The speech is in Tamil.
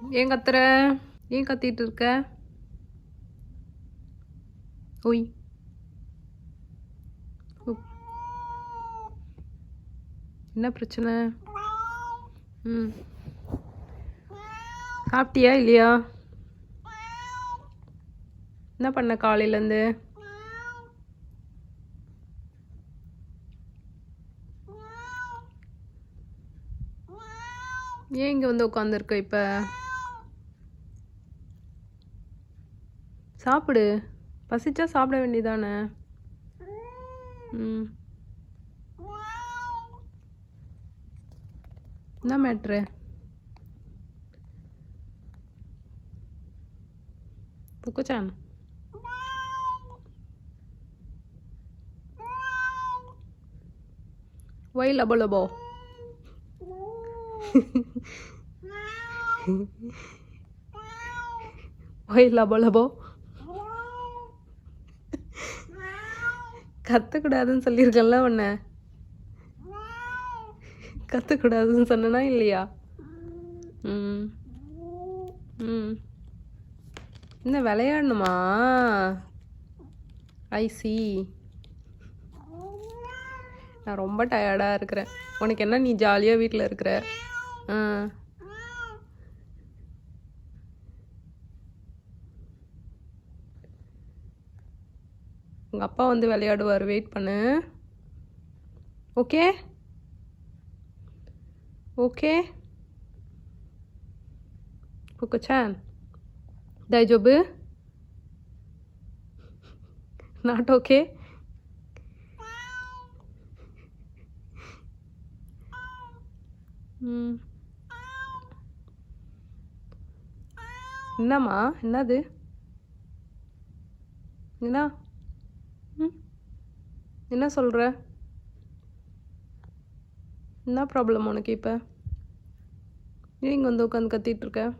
ஏன் கத்துற? ஏன் கத்திட்டு இருக்க? ஒய் என்ன பிரச்சனை? ம். சாப்பிட்டியா இல்லையா? என்ன பண்ண காலையிலேருந்து? ஏன் இங்கே வந்து உட்காந்துருக்க இப்போ? சாப்பிடு. பசிச்சா சாப்பிட வேண்டியதானே? ம். என்ன மேட்ரு? புக்குச்சான்? ஒய் லபோ லபோ ஒய் லபோ லபோ கத்தக்கூடாதுன்னு சொல்லியிருக்கேன்ல உன்னை. கத்தக்கூடாதுன்னு சொன்னனா இல்லையா? ம். ம். என்ன விளையாடணுமா? ஐ சி நான் ரொம்ப டயர்டாக இருக்கிறேன். உனக்கு என்ன? நீ ஜாலியாக வீட்டில் இருக்கிற? ஆ. உங்கள் அப்பா வந்து விளையாடுவார். வெயிட் பண்ணு. ஓகே ஓகே குக்குச்சான் டைஜோபு நாட் ஓகே ம் என்னம்மா? என்னது? என்ன என்ன சொல்கிற என்ன ப்ராப்ளம் உனக்கு இப்போ? ஏன் இங்கே வந்து உட்காந்து கத்திகிட்ருக்கேன்